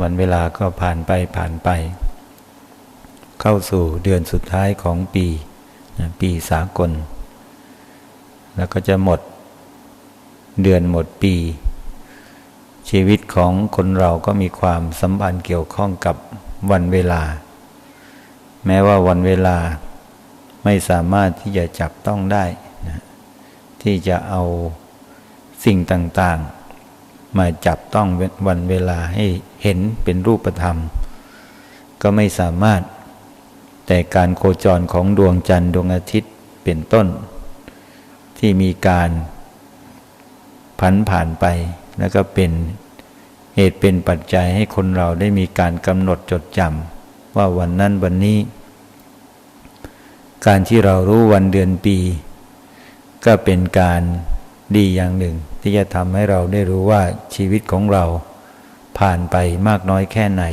วันเวลาก็ผ่านไปผ่านไป เข้าสู่เดือนสุดท้ายของปีนะปีสากล แล้วก็จะหมดเดือนหมดปี ชีวิตของคนเราก็มีความสัมพันธ์เกี่ยวข้องกับวันเวลา แม้ว่าวันเวลาไม่สามารถที่จะจับต้องได้นะที่จะเอาสิ่งต่างๆ มาจับต้องวันเวลาให้เห็นเป็นรูปธรรม ก็ไม่สามารถ แต่การโคจรของดวงจันทร์ดวงอาทิตย์เป็นต้น ที่มีการผันผ่านไปแล้วก็เป็นเหตุเป็นปัจจัยให้คนเราได้มีการกำหนดจดจำว่าวันนั้นวันนี้ การที่เรารู้วันเดือนปี ก็เป็นการ ดีอย่างหนึ่ง ที่จะทำให้เราได้รู้ว่าชีวิตของเราผ่านไปมากน้อยแค่ไหน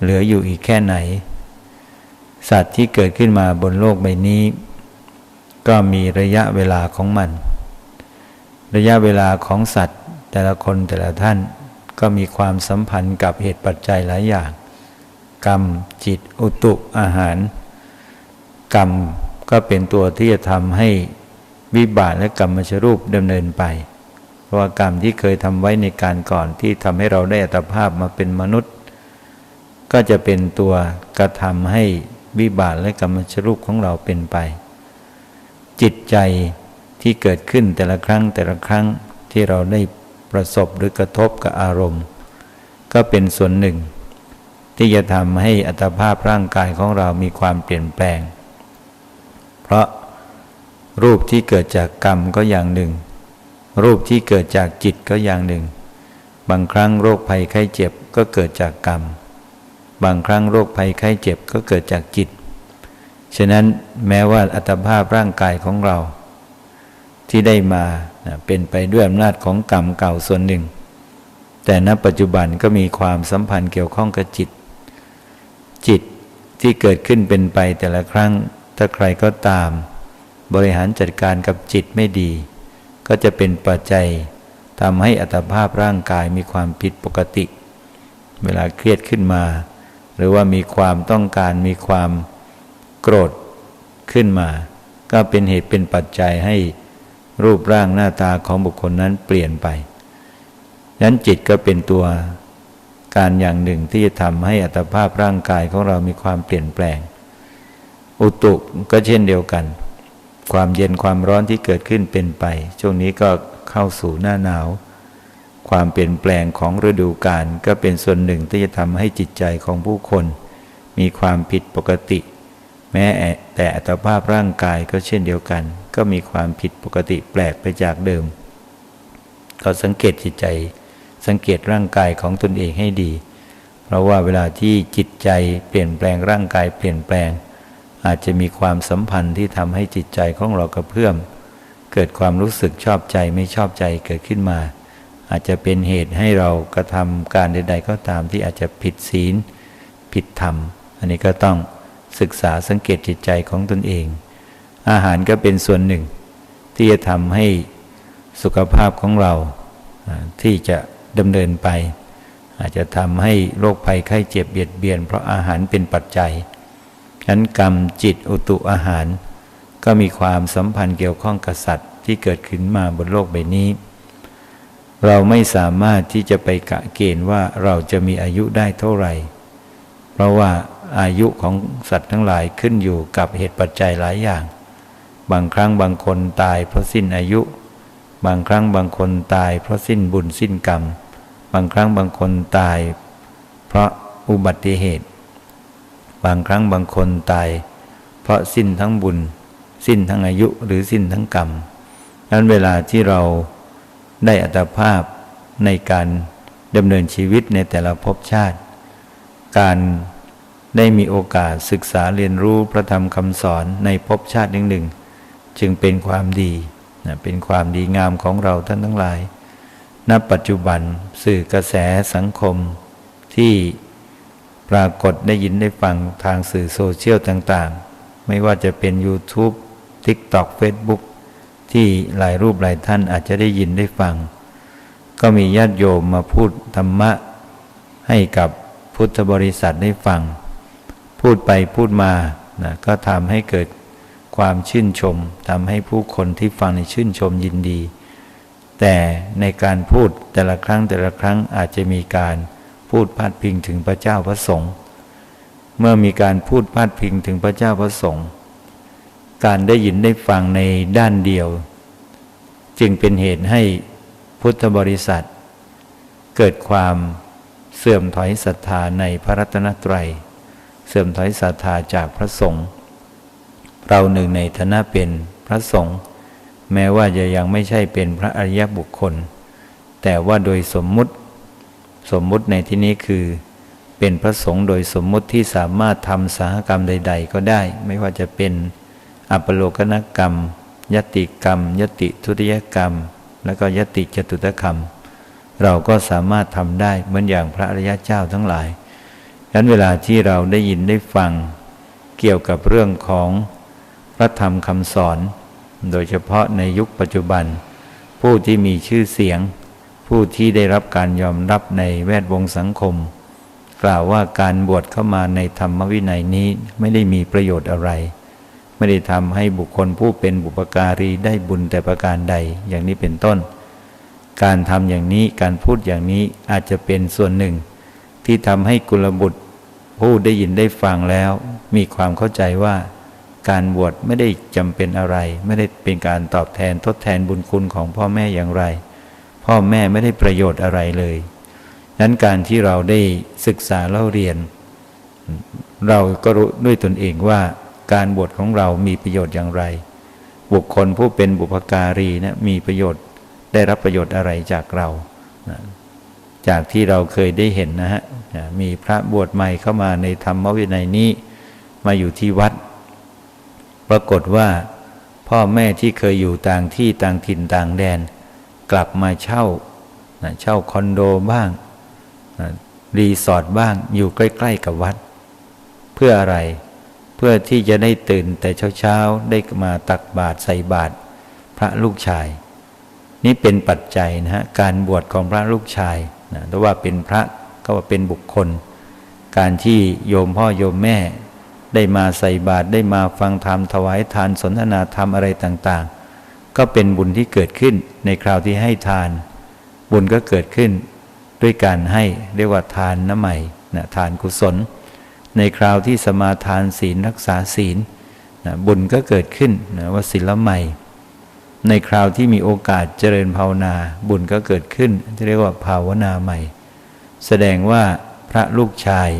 เหลืออยู่อีกแค่ไหน สัตว์ที่เกิดขึ้นมาบนโลกใบนี้ ก็มีระยะเวลาของมัน ระยะเวลาของสัตว์ แต่ละคนแต่ละท่านก็มีความสัมพันธ์กับเหตุปัจจัยหลายอย่าง กรรม จิต อุตุอาหาร กรรมก็เป็นตัวที่จะทำให้ วิบากและกรรมชรูปดำเนินไป เพราะากรรมที่เคยทำไว้ในการก่อนที่ทำให้เราได้อัตภาพมาเป็นมนุษย์ ก็จะเป็นตัวกระทำให้วิบากและกรรมชรูปของเราเป็นไป จิตใจที่เกิดขึ้นแต่ละครั้งแต่ละครั้งที่เราได้ประสบหรือกระทบกับอารมณ์ ก็เป็นส่วนหนึ่ง ที่จะทำให้อัตภาพร่างกายของเรามีความเปลี่ยนแปลง เพราะ รูปที่เกิดจากกรรมก็อย่างหนึ่ง รูปที่เกิดจากจิตก็อย่างหนึ่ง บางครั้งโรคภัยไข้เจ็บก็เกิดจากกรรม บางครั้งโรคภัยไข้เจ็บก็เกิดจากจิต ฉะนั้นแม้ว่าอัตภาพร่างกายของเรา ที่ได้มาเป็นไปด้วยอำนาจของกรรมเก่าส่วนหนึ่ง แต่ณปัจจุบันก็มีความสัมพันธ์เกี่ยวข้องกับจิต จิตที่เกิดขึ้นเป็นไปแต่ละครั้งถ้าใครก็ตาม บริหารจัดการกับจิตไม่ดี ก็จะเป็นปัจจัยทำให้อัตภาพร่างกายมีความผิดปกติ เวลาเครียดขึ้นมา หรือว่ามีความต้องการมีความโกรธขึ้นมา ก็เป็นเหตุเป็นปัจจัยให้รูปร่างหน้าตาของบุคคลนั้นเปลี่ยนไปยันจิตก็เป็นตัวการอย่างหนึ่งที่จะทำให้อัตภาพร่างกายของเรามีความเปลี่ยนแปลง อุตุก็เช่นเดียวกัน ความเย็นความร้อนที่เกิดขึ้นเป็นไป ช่วงนี้ก็เข้าสู่หน้าหนาว ความเปลี่ยนแปลงของฤดูกาลก็เป็นส่วนหนึ่งที่จะทำให้จิตใจของผู้คน มีความผิดปกติ แม้แต่อัตภาพร่างกายก็เช่นเดียวกัน ก็มีความผิดปกติแปลกไปจากเดิม ก็สังเกตจิตใจ สังเกตร่างกายของตนเองให้ดี เพราะว่าเวลาที่จิตใจเปลี่ยนแปลงร่างกายเปลี่ยนแปลง อาจจะมีความสัมพันธ์ที่ทำให้จิตใจของเรากระเพื่อม เกิดความรู้สึกชอบใจไม่ชอบใจเกิดขึ้นมา อาจจะเป็นเหตุให้เรากระทำการใด ๆ ก็ตามที่อาจจะผิดศีล ผิดธรรม อันนี้ก็ต้องศึกษาสังเกตจิตใจของตนเอง อาหารก็เป็นส่วนหนึ่ง ที่จะทำให้สุขภาพของเราที่จะดำเนินไป อาจจะทำให้โรคภัยไข้เจ็บเบียดเบียน เพราะอาหารเป็นปัจจัย ฉันกรรมจิตอุตุอาหาร ก็มีความสัมพันธ์เกี่ยวข้องกับสัตว์ที่เกิดขึ้นมาบนโลกใบนี้ เราไม่สามารถที่จะไปกะเกณฑ์ว่าเราจะมีอายุได้เท่าไหร่ เพราะว่าอายุของสัตว์ทั้งหลายขึ้นอยู่กับเหตุปัจจัยหลายอย่าง บางครั้งบางคนตายเพราะสิ้นอายุ บางครั้งบางคนตายเพราะสิ้นบุญสิ้นกรรม บางครั้งบางคนตาย เพราะอุบัติเหตุ บางครั้งบางคนตาย เพราะสิ้นทั้งบุญ สิ้นทั้งอายุหรือสิ้นทั้งกรรมนั้นเวลาที่เราได้อัตภาพในการดำเนินชีวิตในแต่ละภพชาติ การได้มีโอกาสศึกษาเรียนรู้พระธรรมคำสอนในภพชาติหนึ่งหนึ่งจึงเป็นความดีนะเป็นความดีงามของเราท่านทั้งหลาย ณ ปัจจุบันสื่อกระแสสังคมที่ ปรากฏได้ยินได้ฟังทางสื่อโซเชียลต่างๆ ไม่ว่าจะเป็น YouTube TikTok Facebook ที่หลายรูปหลายท่านอาจจะได้ยินได้ฟัง ก็มีญาติโยมมาพูดธรรมะ ให้กับพุทธบริษัทได้ฟัง พูดไปพูดมานะก็ทำให้เกิดความชื่นชมทำให้ผู้คนที่ฟังในชื่นชมยินดี แต่ในการพูดแต่ละครั้งแต่ละครั้งอาจจะมีการ พูดพาดพิงถึงพระเจ้าพระสงฆ์เมื่อมีการพูดพาดพิงถึงพระเจ้าพระสงฆ์การได้ยินได้ฟังในด้านเดียว จึงเป็นเหตุให้พุทธบริษัท เกิดความเสื่อมถอยศรัทธาในพระรัตนตรัย เสื่อมถอยศรัทธาจากพระสงฆ์เราหนึ่งในฐานะเป็นพระสงฆ์แม้ว่าจะยังไม่ใช่เป็นพระอริยบุคคล แต่ว่าโดยสมมุติ สมมุติในที่นี้คือ เป็นพระสงฆ์โดยสมมุติที่สามารถทำสาหกรรมใด ๆ ก็ได้ ไม่ว่าจะเป็นอัปโลกนกรรม ยติกรรม ยติทุติยกรรม แล้วก็ยติจตุตกรรม เราก็สามารถทำได้เหมือนอย่างพระอริยเจ้าทั้งหลายดังนั้นเวลาที่เราได้ยินได้ฟังเกี่ยวกับเรื่องของพระธรรมคำสอน โดยเฉพาะในยุคปัจจุบัน ผู้ที่มีชื่อเสียง ผู้ที่ได้รับการยอมรับในแวดวงสังคม กล่าวว่าการบวชเข้ามาในธรรมวินัยนี้ไม่ได้มีประโยชน์อะไร ไม่ได้ทำให้บุคคลผู้เป็นบุปการีได้บุญแต่ประการใดอย่างนี้เป็นต้น การทำอย่างนี้การพูดอย่างนี้อาจจะเป็นส่วนหนึ่ง ที่ทำให้กุลบุตรผู้ได้ยินได้ฟังแล้ว มีความเข้าใจว่า การบวชไม่ได้จำเป็นอะไร ไม่ได้เป็นการตอบแทนทดแทนบุญคุณของพ่อแม่อย่างไร พ่อแม่ไม่ได้ประโยชน์อะไรเลย นั้นการที่เราได้ศึกษาเล่าเรียน เราก็รู้ด้วยตนเองว่าการบวชของเรามีประโยชน์อย่างไร บุคคลผู้เป็นบุพการีนะมีประโยชน์ได้รับประโยชน์อะไรจากเรา จากที่เราเคยได้เห็นนะฮะมีพระบวชใหม่เข้ามาในธรรมวินัยนี้มาอยู่ที่วัด ปรากฏว่าพ่อแม่ที่เคยอยู่ต่างที่ต่างถิ่นต่างแดน กลับมาเช่าเช่าคอนโดบ้างรีสอร์ทบ้างอยู่ใกล้ๆกับวัด เพื่ออะไรเพื่อที่จะได้ตื่นแต่เช้าๆ ได้มาตักบาตรใส่บาตรพระลูกชาย นี่เป็นปัจจัยนะฮะการบวชของพระลูกชายนะแต่ว่าเป็นพระก็ว่าเป็นบุคคล การที่โยมพ่อโยมแม่ ได้มาใส่บาตรได้มาฟังธรรมถวายทานสนทนาธรรมอะไรต่างๆ ก็เป็นบุญที่เกิดขึ้นในคราวที่ให้ทาน บุญก็เกิดขึ้นด้วยการให้เรียกว่าทานน้ำใหม่นะทานกุศล ในคราวที่สมาทานศีลรักษาศีลนะบุญก็เกิดขึ้นนะว่าศีลใหม่ ในคราวที่มีโอกาสเจริญภาวนา บุญก็เกิดขึ้นที่เรียกว่าภาวนาใหม่ แสดงว่าพระลูกชาย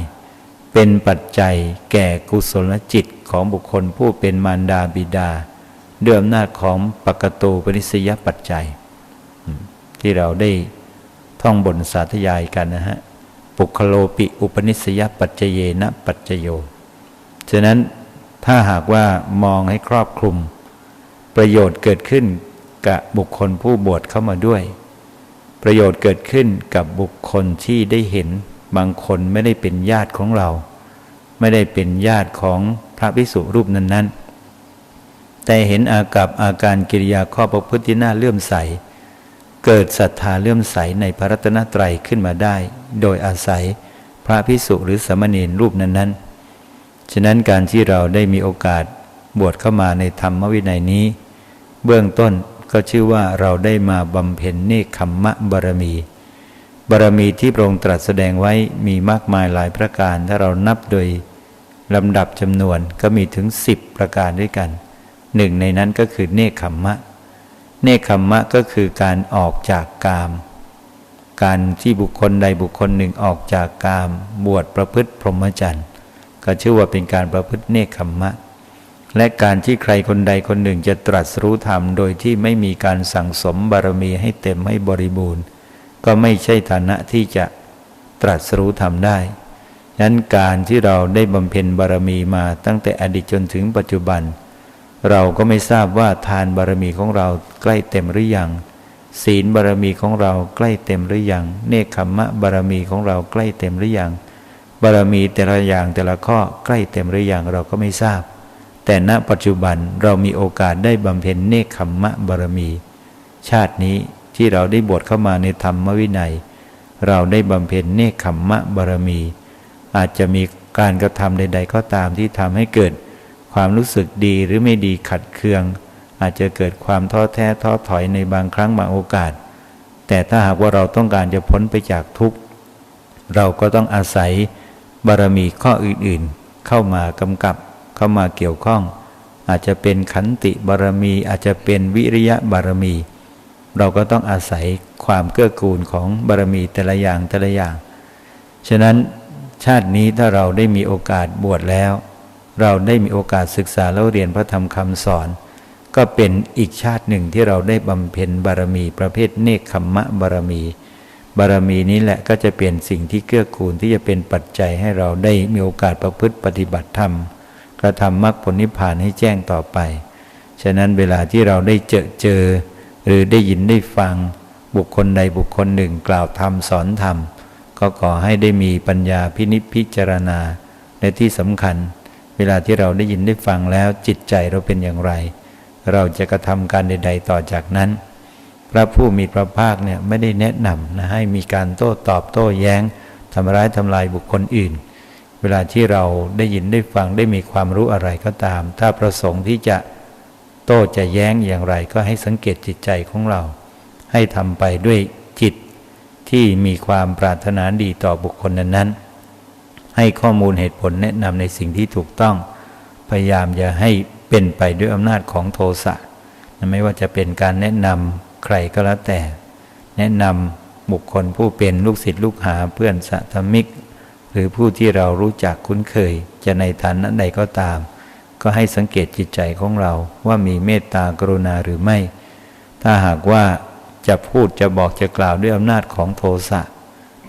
เป็นปัจจัยแก่กุศลจิตของบุคคลผู้เป็นมารดาบิดา ด้วยอำนาจของปกตูปนิสยปัจจัย ที่เราได้ท่องบนสาธยายกันนะฮะ ปุคโลปิอุปนิสยปัจเจเยนะปัจจโย ฉะนั้นถ้าหากว่ามองให้ครอบคลุม ประโยชน์เกิดขึ้นกับบุคคลผู้บวชเข้ามาด้วย ประโยชน์เกิดขึ้นกับบุคคลที่ได้เห็นบางคนไม่ได้เป็นญาติของเรา ไม่ได้เป็นญาติของพระภิกษุรูปนั้นๆ แต่เห็นอากับอาการกิริยาข้อประพฤติที่น่าเลื่อมใส เกิดศรัทธาเลื่อมใสในพระรัตนตรัยขึ้นมาได้ โดยอาศัยพระพิสุหรือสมณีนรูปนั้นๆ ฉะนั้นการที่เราได้มีโอกาสบวชเข้ามาในธรรมวินัยนี้ เบื้องต้นก็ชื่อว่าเราได้มาบำเพ็ญเนคขมมะบารมี บารมีที่พระองค์ตรัสแสดงไว้มีมากมายหลายประการถ้าเรานับโดยลำดับจำนวนก็มีถึงสิบประการด้วยกัน หนึ่งในนั้นก็คือเนคขมมะ เนคขมมะก็คือการออกจากกาม การที่บุคคลใดบุคคลหนึ่งออกจากกาม บวชประพฤติพรหมจรรย์ก็ชื่อว่าเป็นการประพฤติเนคขมมะ และการที่ใครคนใดคนหนึ่งจะตรัสรู้ธรรม โดยที่ไม่มีการสั่งสมบารมีให้เต็มให้บริบูรณ์ ก็ไม่ใช่ฐานะที่จะตรัสรู้ธรรมได้นั้นการที่เราได้บำเพ็ญบารมีมาตั้งแต่อดีตจนถึงปัจจุบัน เราก็ไม่ทราบว่าทานบารมีของเราใกล้เต็มหรือยัง ศีลบารมีของเราใกล้เต็มหรือยังเนคขมมะบารมีของเราใกล้เต็มหรือยัง บารมีแต่ละอย่างแต่ละข้อใกล้เต็มหรือยังเราก็ไม่ทราบ แต่ณปัจจุบันเรามีโอกาสได้บำเพ็ญเนคขมมะบารมี ชาตินี้ที่เราได้บวชเข้ามาในธรรมวินัย เราได้บำเพ็ญเนคขมมะบารมี อาจจะมีการกระทำใด ๆ ก็ตามที่ทำให้เกิด ความรู้สึกดีหรือไม่ดีขัดเคือง อาจจะเกิดความท้อแท้ท้อถอยในบางครั้งบางโอกาส แต่ถ้าหากว่าเราต้องการจะพ้นไปจากทุกข์ เราก็ต้องอาศัยบารมีข้ออื่นๆ เข้ามากำกับเข้ามาเกี่ยวข้อง อาจจะเป็นขันติบารมี อาจจะเป็นวิริยะบารมี เราก็ต้องอาศัยความเกื้อกูลของบารมีแต่ละอย่างแต่ละอย่าง ฉะนั้นชาตินี้ถ้าเราได้มีโอกาสบวชแล้ว เราได้มีโอกาสศึกษาแล้วเรียนพระธรรมคำสอน ก็เป็นอีกชาติหนึ่งที่เราได้บำเพ็ญบารมีประเภทเนคขมมะบารมี บารมีนี้แหละก็จะเป็นสิ่งที่เกื้อกูลที่จะเป็นปัจจัยให้เราได้มีโอกาสประพฤติปฏิบัติธรรม กระทำมรรคผลนิพพานให้แจ้งต่อไป ฉะนั้นเวลาที่เราได้เจอเจอ หรือได้ยินได้ฟัง บุคคลใดบุคคลหนึ่งกล่าวธรรมสอนธรรมก็ขอให้ได้มีปัญญาพินิจพิจารณาในที่สำคัญ เวลาที่เราได้ยินได้ฟังแล้วจิตใจเราเป็นอย่างไร เราจะกระทำการใด ๆ ต่อจากนั้น พระผู้มีพระภาคเนี่ยไม่ได้แนะนำนะให้มีการโต้ตอบโต้แย้งทำร้ายทำลายบุคคลอื่น เวลาที่เราได้ยินได้ฟังได้มีความรู้อะไรก็ตาม ถ้าประสงค์ที่จะโต้จะแย้งอย่างไร ก็ให้สังเกตจิตใจของเรา ให้ทำไปด้วยจิตที่มีความปรารถนาดีต่อบุคคลนั้นๆ ให้ข้อมูลเหตุผลแนะนำในสิ่งที่ถูกต้อง พยายามอย่าให้เป็นไปด้วยอำนาจของโทสะไม่ว่าจะเป็นการแนะนำใครก็แล้วแต่ แนะนำบุคคลผู้เป็นลูกศิษย์ลูกหาเพื่อนสัตมิก หรือผู้ที่เรารู้จักคุ้นเคย จะในฐานะใดก็ตาม ก็ให้สังเกตจิตใจของเราว่ามีเมตตากรุณาหรือไม่ ถ้าหากว่าจะพูดจะบอกจะกล่าวด้วยอำนาจของโทสะ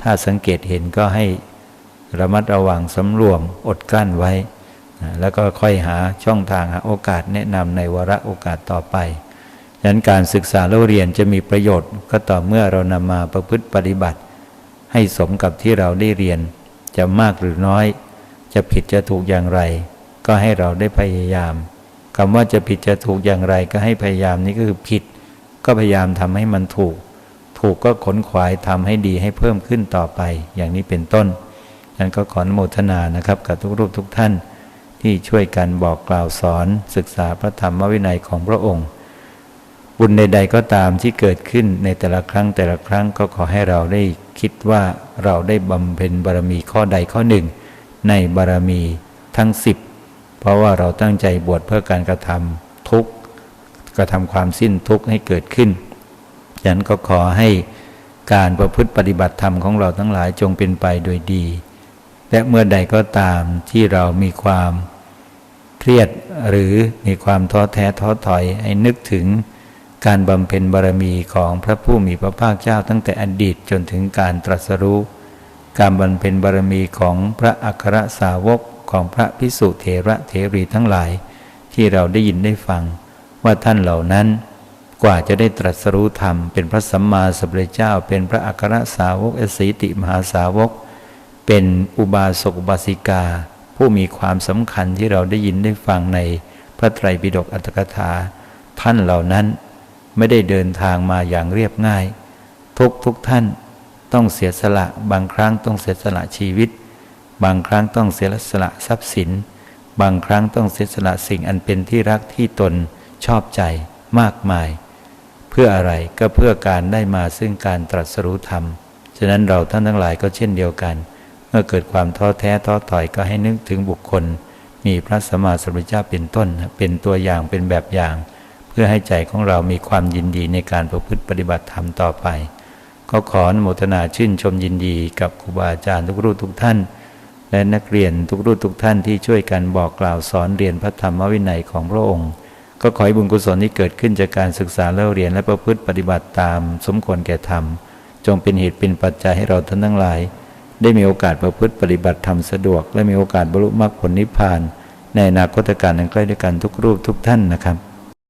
ถ้าสังเกตเห็นก็ให้ ระมัดระวังสำรวมอดกลั้นไว้ แล้วก็ค่อยหาช่องทางหาโอกาสแนะนำในวาระโอกาสต่อไปดังนั้นการศึกษาและเรียนจะมีประโยชน์ ก็ต่อเมื่อเรานำมาประพฤติปฏิบัติ ให้สมกับที่เราได้เรียน จะมากหรือน้อย จะผิดจะถูกอย่างไร ก็ให้เราได้พยายามคำว่าจะผิดจะถูกอย่างไรก็ให้พยายามนี้ก็คือผิด ก็พยายามทำให้มันถูก ถูกก็ขนขวายทำให้ดีให้เพิ่มขึ้นต่อไป อย่างนี้เป็นต้น ฉันก็ขออนุโมทนานะครับ กับทุกรูปทุกท่านที่ช่วยกันบอกกล่าวสอนศึกษาพระธรรมวินัยของพระองค์ บุญใด ๆ ก็ตามที่เกิดขึ้นในแต่ละครั้งแต่ละครั้งก็ขอให้เราได้คิดว่าเราได้บำเพ็ญบารมีข้อใดข้อหนึ่ง ในบารมีทั้งสิบเพราะว่าเราตั้งใจบวชเพื่อการกระทำทุกกระทำความสิ้นทุกข์ให้เกิดขึ้นฉันก็ขอให้การประพฤติปฏิบัติธรรมของเราทั้งหลายจงเป็นไปโดยดี และเมื่อใดก็ตามที่เรามีความเครียดหรือมีความท้อแท้ท้อถอยให้นึกถึงการบำเพ็ญบารมีของพระผู้มีพระภาคเจ้าตั้งแต่อดีตจนถึงการตรัสรู้ การบำเพ็ญบารมีของพระอัครสาวกของพระพิสุเถระเถรีทั้งหลาย ที่เราได้ยินได้ฟัง ว่าท่านเหล่านั้น กว่าจะได้ตรัสรู้ธรรมเป็นพระสัมมาสัมพุทธเจ้า เป็นพระอัครสาวกอสีติมหาสาวก เป็นอุบาสกอุบาสิกา ผู้มีความสำคัญที่เราได้ยินได้ฟังในพระไตรปิฎกอัตถกถา ท่านเหล่านั้นไม่ได้เดินทางมาอย่างเรียบง่าย ทุกทุกท่านต้องเสียสละ บางครั้งต้องเสียสละชีวิต บางครั้งต้องเสียสละทรัพย์สิน บางครั้งต้องเสียสละสิ่งอันเป็นที่รักที่ตนชอบใจมากมาย เพื่ออะไรก็เพื่อการได้มาซึ่งการตรัสรู้ธรรม ฉะนั้นเราท่านทั้งหลายก็เช่นเดียวกัน เมื่อเกิดความท้อแท้ท้อถอยก็ให้นึกถึงบุคคล มีพระสมมาสัมพุทธเจ้าเป็นต้น เป็นตัวอย่างเป็นแบบอย่าง เพื่อให้ใจของเรามีความยินดีในการประพฤติปฏิบัติธรรมต่อไป ก็ขออนุโมทนาชื่นชมยินดีกับครูบาอาจารย์ทุกรูปทุกท่าน และนักเรียนทุกรูปทุกท่านที่ช่วยกันบอกกล่าวสอนเรียนพระธรรมวินัยของพระองค์ ก็ขอให้บุญกุศลที่เกิดขึ้นจากการศึกษาเล่าเรียนและประพฤติปฏิบัติตาม สมควรแก่ธรรม จงเป็นเหตุเป็นปัจจัยให้เราท่านทั้งหลาย ได้มีโอกาสประพฤติปฏิบัติธรรมสะดวก และมีโอกาสบรรลุมรรคผลนิพพาน ในอนาคตการอันใกล้ด้วยกันทุกรูปทุกท่านนะครับ